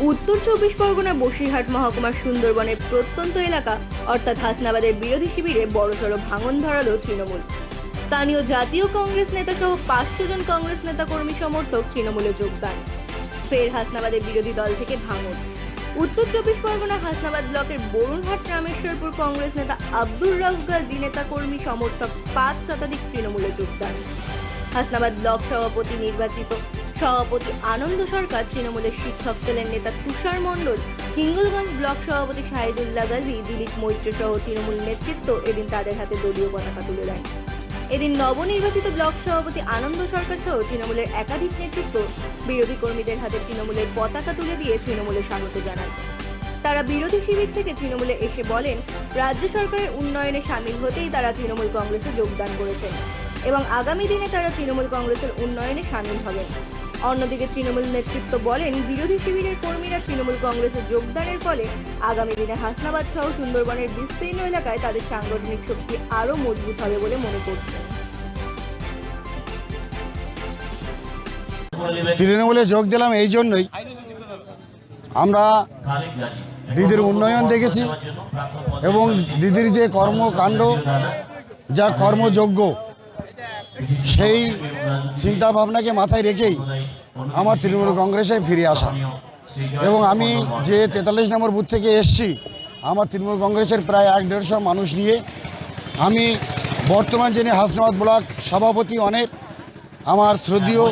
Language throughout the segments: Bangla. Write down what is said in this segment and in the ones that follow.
উত্তর চব্বিশ পরগনা, বসিরহাট মহকুমার সুন্দরবনের প্রত্যন্ত এলাকা, অর্থাৎ হাসনাবাদের বিরোধী শিবিরে বড়সড় ভাঙন ধরালো তৃণমূল। স্থানীয় জাতীয় কংগ্রেস নেতা সহ পাঁচশো জন কংগ্রেস নেতা কর্মী সমর্থক তৃণমূলে যোগদান। ফের হাসনাবাদের বিরোধী দল থেকে ভাঙন। উত্তর চব্বিশ পরগনা, হাসনাবাদ ব্লকের বরুণহাট, রামেশ্বরপুর কংগ্রেস নেতা আব্দুর রাউফ গাজী নেতা কর্মী সমর্থক পাঁচ শতাধিক তৃণমূলে যোগদান। হাসনাবাদ ব্লক সভাপতি নির্বাচিত সভাপতি আনন্দ সরকার, তৃণমূলের শিক্ষক সেলের নেতা তুষার মণ্ডল, হিঙ্গলগঞ্জ ব্লক সভাপতি শাহিদুল্লাহ গাজী, দিলীপ মৈত্র সহ তৃণমূল নেতৃত্ব এদিন তাদের হাতে দলীয় পতাকা তুলে দেন। এদিন নবনির্বাচিত ব্লক সভাপতি আনন্দ সরকার সহ তৃণমূলের একাধিক নেতৃত্ব বিরোধী কর্মীদের হাতে তৃণমূলের পতাকা তুলে দিয়ে তৃণমূলের স্বাগত জানান তারা বিরোধী শিবির থেকে তৃণমূলে এসে বলেন, রাজ্য সরকারের উন্নয়নে সামিল হতেই তারা তৃণমূল কংগ্রেসে যোগদান করেছেন এবং আগামী দিনে তারা তৃণমূল কংগ্রেসের উন্নয়নে সামিল হবেন। অন্যদিকে তৃণমূল নেতৃত্ব বলেন, বিরোধী শিবিরের কর্মীরা তৃণমূল কংগ্রেসে যোগদানের ফলে আগামী দিনে হাসনাবাদ সহ সুন্দরবনের বিস্তীর্ণ এলাকায় তাদের সাংগঠনিক শক্তি আরও মজবুত হবে বলে মনে করছেন। তৃণমূলে যোগ দিলাম এই জন্যই। আমরা দিদির উন্নয়ন দেখেছি এবং দিদির যে কর্মকাণ্ড, যা কর্মযোগ্য সেই চিন্তা ভাবনাকে মাথায় রেখেই আমার তৃণমূল কংগ্রেসে ফিরে আসা। এবং আমি যে তেতাল্লিশ নম্বর বুথ থেকে এসছি, আমার তৃণমূল কংগ্রেসের প্রায় এক দেড়শো মানুষ নিয়ে আমি বর্তমান যিনি হাসনাবাদ ব্লক সভাপতি অনেক, আমার শ্রদ্ধীয়,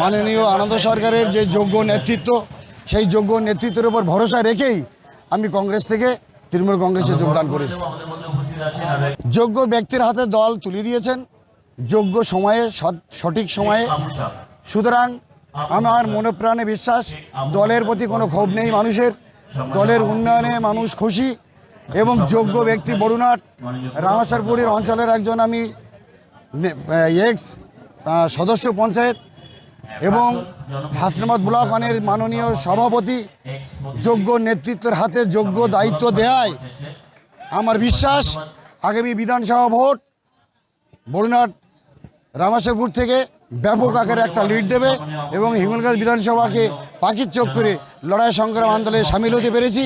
মাননীয় আনন্দ সরকারের যে যোগ্য নেতৃত্ব, সেই যোগ্য নেতৃত্বের উপর ভরসা রেখেই আমি কংগ্রেস থেকে তৃণমূল কংগ্রেসে যোগদান করেছি। যোগ্য ব্যক্তির হাতে দল তুলে দিয়েছেন যোগ্য সময়ে সঠিক সময়ে। সুতরাং আমার মনোপ্রাণে বিশ্বাস দলের প্রতি কোনো ক্ষোভ নেই মানুষের। দলের উন্নয়নে মানুষ খুশি এবং যোগ্য ব্যক্তি বরুণাট রামেশ্বরপুরের অঞ্চলের একজন আমি এক্স সদস্য পঞ্চায়েত এবং হাসনাবাদ ব্লক ওয়ানের মাননীয় সভাপতি যোগ্য নেতৃত্বের হাতে যোগ্য দায়িত্ব দেয় আমার বিশ্বাস আগামী বিধানসভা ভোট বরুণাট রামেশ্বরপুর থেকে ব্যাপক আকারে একটা লিড দেবে এবং হিঙ্গলগঞ্জ বিধানসভাকে পাখির চোখ করে লড়াই সংগ্রাম আন্দোলনে সামিল হতে পেরেছি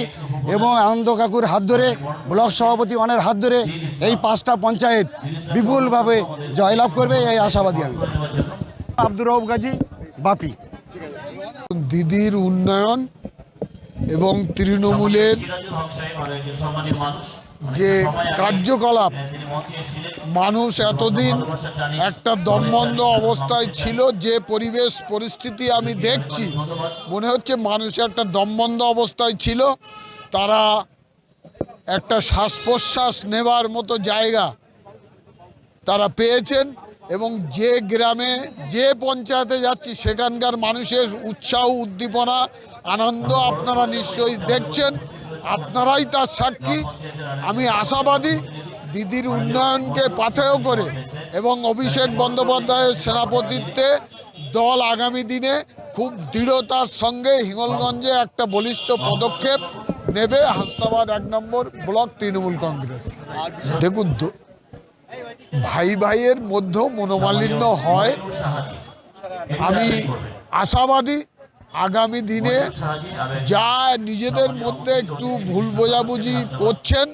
এবং আনন্দ কাকুর হাত ধরে ব্লক সভাপতি অনের হাত ধরে এই পাঁচটা পঞ্চায়েত বিপুলভাবে জয়লাভ করবে এই আশাবাদী আমি। আব্দুর রৌফ গাজী বাপি। দিদির উন্নয়ন এবং তৃণমূলের যে কার্যকলাপ। মানুষ এতদিন একটা দমবন্ধ অবস্থায় ছিল যে পরিবেশ পরিস্থিতি আমি দেখছি। মনে হচ্ছে মানুষ একটা দমবন্ধ অবস্থায় ছিল। তারা একটা শ্বাস প্রশ্বাস নেবার মতো জায়গা তারা পেয়েছেন এবং যে গ্রামে যে পঞ্চায়েতে যাচ্ছি সেখানকার মানুষের উৎসাহ উদ্দীপনা আনন্দ আপনারা নিশ্চয়ই দেখছেন। আপনারাই তার সাক্ষী। আমি আশাবাদী দিদির উন্নয়নকে পাথেয় করে এবং অভিষেক বন্দ্যোপাধ্যায়ের সেনাপতিত্বে দল আগামী দিনে খুব দৃঢ়তার সঙ্গে হিঙ্গলগঞ্জে একটা বলিষ্ঠ পদক্ষেপ নেবে। হাসনাবাদ এক নম্বর ব্লক তৃণমূল কংগ্রেস। দেখুন ভাই ভাইয়ের মধ্যেও মনোমালিন্য হয়। আমি আশাবাদী আগামী দিনে যা নিজেদের মধ্যে একটু ভুল বোঝাবুঝি করছেন,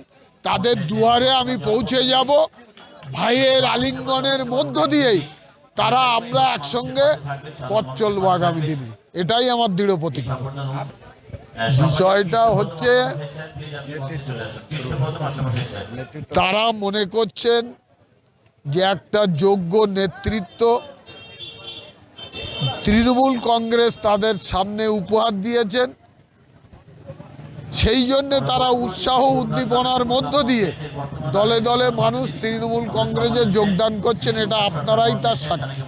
তাদের দুয়ারে আমি পৌঁছে যাব। ভাইয়ের আলিঙ্গনের মধ্য দিয়েই তারা আমরা একসঙ্গে পথ চলবো আগামী দিনে। এটাই আমার দৃঢ় প্রতিজ্ঞা। বিষয়টা হচ্ছে, তারা মনে করছেন যে একটা যোগ্য নেতৃত্ব তৃণমূল কংগ্রেস তাদের সামনে উপহার দিয়েছেন। সেই জন্য তারা উৎসাহ উদ্দীপনার মধ্য দিয়ে দলে দলে মানুষ তৃণমূল কংগ্রেসে যোগদান করছেন, এটা আপনারাই তার সাক্ষী।